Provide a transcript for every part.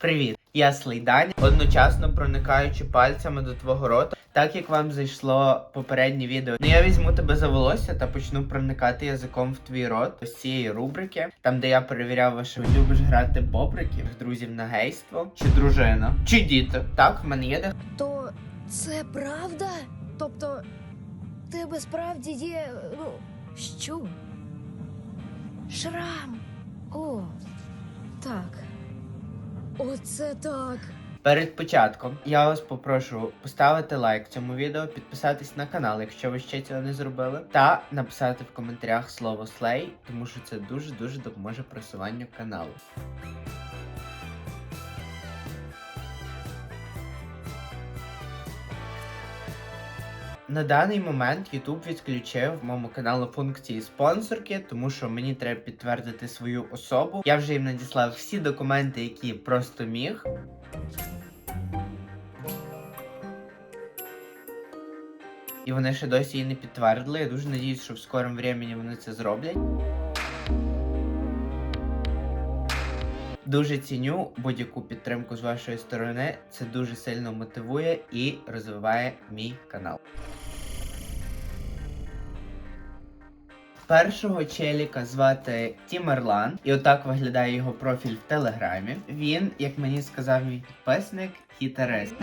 Привіт, я Слейдані, одночасно проникаючи пальцями до твого рота, так як вам зайшло попереднє відео. Ну я візьму тебе за волосся та почну проникати язиком в твій рот з цієї рубрики, там де я перевіряв, ваші любиш грати бобриків, друзів на гейство, чи дружина, чи діти. Так, в мене є де. То це правда? Тобто, тебе справді є. Ну, що? Шрам. О, так. Оце так. Перед початком я вас попрошу поставити лайк цьому відео, підписатись на канал, якщо ви ще цього не зробили, та написати в коментарях слово слей, тому що це дуже дуже допоможе просуванню каналу. На даний момент YouTube відключив моєму каналу функції спонсорки, тому що мені треба підтвердити свою особу. Я вже їм надіслав всі документи, які просто міг. І вони ще досі її не підтвердили. Я дуже надіюсь, що в скорому времені вони це зроблять. Дуже ціню будь-яку підтримку з вашої сторони. Це дуже сильно мотивує і розвиває мій канал. Першого челіка звати Тімерлан, і отак виглядає його профіль в телеграмі. Він, як мені сказав мій підписник, гітарист.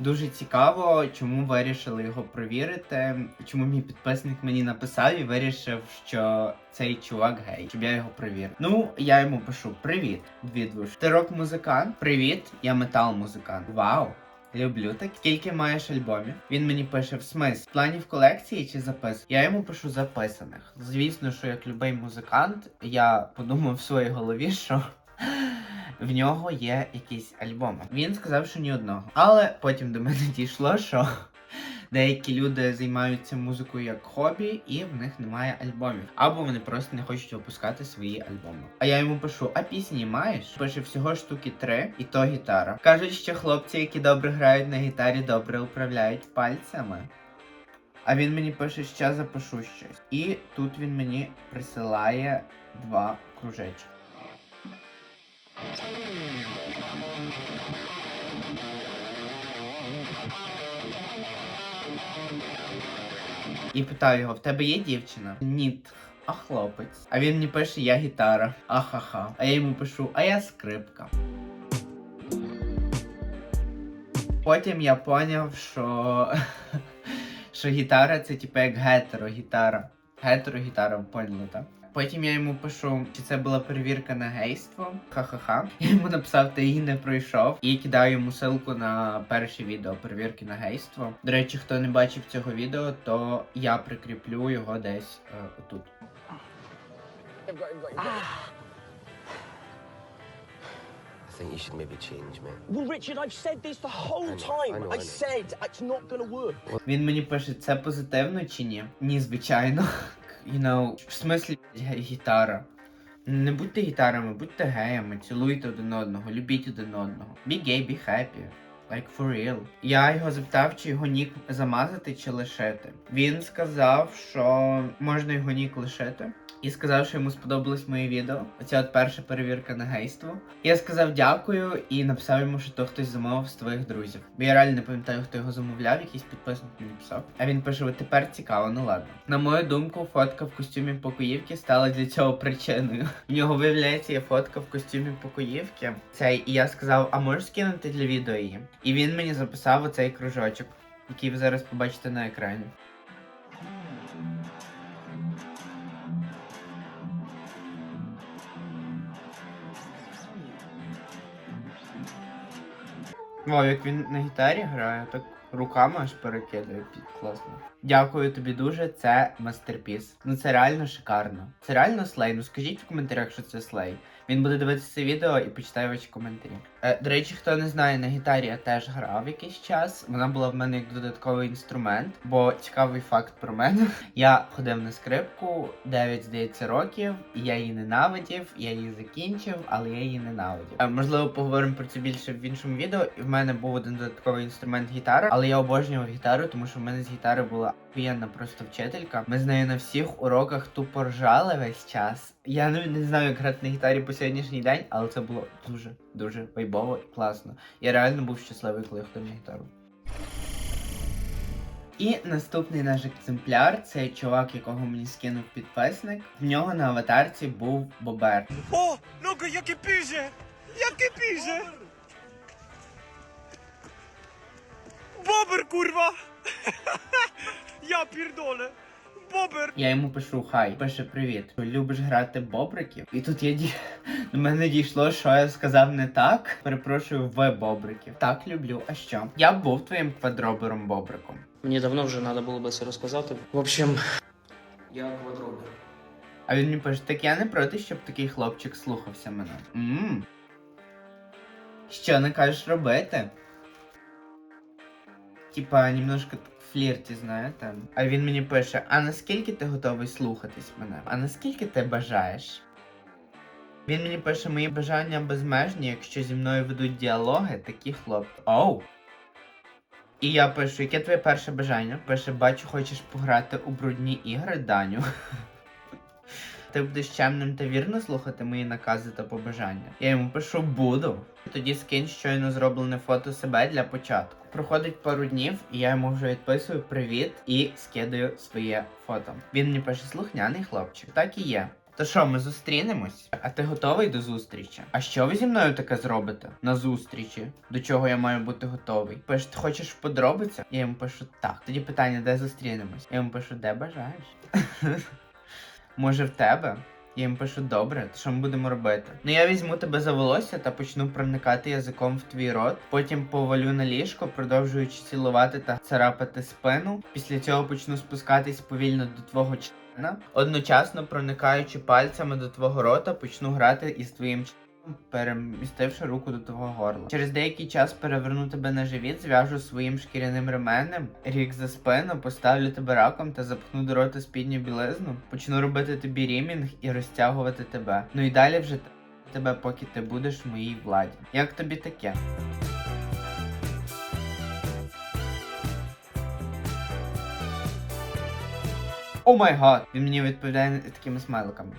Дуже цікаво, чому вирішили його провірити. Чому мій підписник мені написав і вирішив, що цей чувак гей, щоб я його провірив. Ну, я йому пишу: Привіт, двідвуш. Ти рок-музикант? Привіт, я метал-музикант. Вау! Люблю так. Скільки маєш альбомів? Він мені пише в смис планів колекції чи запис. Я йому пишу записаних. Звісно, що як любий музикант, я подумав в своїй голові, що в нього є якісь альбоми. Він сказав, що ні одного. Але потім до мене дійшло, що деякі люди займаються музикою як хобі, і в них немає альбомів. Або вони просто не хочуть випускати свої альбоми. А я йому пишу: а пісні маєш? Пише всього штуки три, і то гітара. Кажуть, що хлопці, які добре грають на гітарі, добре управляють пальцями. А він мені пише, що запишу щось. І тут він мені присилає два кружечки. І питаю його: в тебе є дівчина? Ні. А хлопець. А він мені пише, я гітара. Ахаха. А я йому пишу, а я скрипка. Потім я поняв, що, що гітара це типу як гетеро-гітара. Гетеро-гітара, поняли, так? Потім я йому пишу, чи це була перевірка на гейство. Ха-ха-ха. Я йому написав, ти її не пройшов. І кидаю йому ссылку на перше відео перевірки на гейство. До речі, хто не бачив цього відео, то я прикріплю його десь е, отут. I think you should maybe change, man. Well, Richard, I've said this the whole I know, time. I know, I I said it's not gonna work. Він мені пише, це позитивно чи ні? Ні, звичайно. You know, в смислі гітара. Не будьте гітарами, будьте геями, цілуйте один одного, любіть один одного. Be gay, be happy. Like for real. Я його запитав, чи його нік замазати чи лишити. Він сказав, що можна його нік лишити. І сказав, що йому сподобалось моє відео. Оця от перша перевірка на гейство. Я сказав дякую і написав йому, що то хтось замовив з твоїх друзів. Бо я реально не пам'ятаю, хто його замовляв, якийсь підписник мені писав. А він пише: тепер цікаво, ну ладно. На мою думку, фотка в костюмі покоївки стала для цього причиною. В нього виявляється є фотка в костюмі покоївки. Цей, і я сказав, а можеш скинути для відео її? І він мені записав оцей кружочок, який ви зараз побачите на екрані. О, як він на гітарі грає, так руками аж перекидає під класно. Дякую тобі дуже, це мастерпіс. Ну це реально шикарно. Це реально слей. Ну скажіть в коментарях, що це слей. Він буде дивитися це відео і почитає ваші коментарі. Е, до речі, хто не знає, на гітарі я теж грав якийсь час. Вона була в мене як додатковий інструмент, бо цікавий факт про мене. Я ходив на скрипку 9, здається, років, і я її ненавидів, я її закінчив, але я її ненавидів. Е, можливо, поговоримо про це більше в іншому відео. І в мене був один додатковий інструмент гітара, але я обожнював гітару, тому що в мене з гітари була охуєнна просто вчителька. Ми з нею на всіх уроках тупо ржали весь час. Я не, не знаю, як грати на гітарі по сьогоднішній день, але це було дуже дуже вайбово і класно. Я реально був щасливий, коли я ходив на гітару. І наступний наш екземпляр це чувак, якого мені скинув підписник. В нього на аватарці був Бобер. О, ну-ка, яке піже! Яке піже! Бобер, курва! Я пірдоле! Бобер! Я йому пишу хай, пише привіт. Любиш грати бобриків? І тут я ді... до мене дійшло, що я сказав не так. Перепрошую, в бобриків. Так люблю. А що? Я був твоїм квадробером бобриком. Мені давно вже треба було би це розказати. В общем, я квадробер. А він мені пише, так я не проти, щоб такий хлопчик слухався мене. Мм. Що не кажеш робити? Типа, немножко флірті, знаєте. А він мені пише: а наскільки ти готовий слухатись мене? А наскільки ти бажаєш? Він мені пише, мої бажання безмежні, якщо зі мною ведуть діалоги, такі хлопці. Оу! І я пишу, яке твоє перше бажання? Пише, бачу, хочеш пограти у брудні ігри, Даню. Ти будеш чемним та вірно слухати мої накази та побажання. Я йому пишу буду. Тоді скинь щойно зроблене фото себе для початку. Проходить пару днів, і я йому вже відписую привіт і скидаю своє фото. Він мені пише слухняний хлопчик. Так і є. То що, ми зустрінемось? А ти готовий до зустрічі? А що ви зі мною таке зробите? На зустрічі? До чого я маю бути готовий? Пише, ти хочеш в подробицях? Я йому пишу так. Тоді питання, де зустрінемось? Я йому пишу, де бажаєш? Може в тебе? Я їм пишу, добре, то що ми будемо робити? Ну я візьму тебе за волосся та почну проникати язиком в твій рот, потім повалю на ліжко, продовжуючи цілувати та царапати спину. Після цього почну спускатись повільно до твого члена, одночасно проникаючи пальцями до твого рота, почну грати із твоїм членом, перемістивши руку до твого горла. Через деякий час переверну тебе на живіт, зв'яжу своїм шкіряним ременем, рік за спину, поставлю тебе раком та запхну до рота спідню білизну, почну робити тобі рімінг і розтягувати тебе. Ну і далі вже тебе, поки ти будеш в моїй владі. Як тобі таке? О май гад! Він мені відповідає такими смайликами.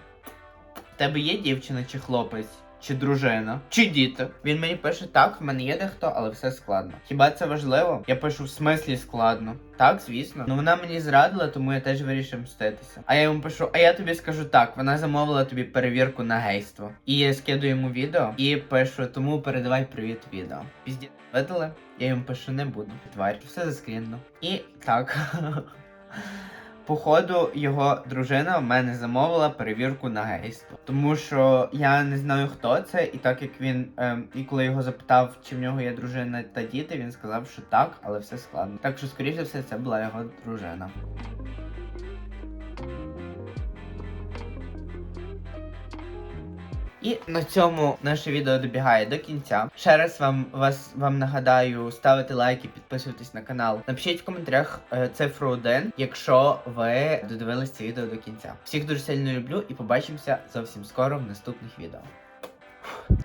В тебе є дівчина чи хлопець? Чи дружина, чи діти. Він мені пише, так, в мене є дехто, але все складно. Хіба це важливо? Я пишу в смислі складно. Так, звісно. Ну вона мені зрадила, тому я теж вирішив мститися. А я йому пишу, а я тобі скажу так, вона замовила тобі перевірку на гейство. І я скидаю йому відео і пишу, тому передавай привіт відео. Пізді видали? Я йому пишу, не буду. Тварь, все заскрінно. І так. Походу, його дружина в мене замовила перевірку на гейство. Тому що я не знаю, хто це, і так як він, ем, і коли його запитав, чи в нього є дружина та діти, він сказав, що так, але все складно. Так що, скоріше все, це була його дружина. І на цьому наше відео добігає до кінця. Ще раз вам вас вам нагадаю ставити лайки, підписуватись на канал. Напишіть в коментарях е, цифру 1, якщо ви додивились це відео до кінця. Всіх дуже сильно люблю і побачимося зовсім скоро в наступних відео.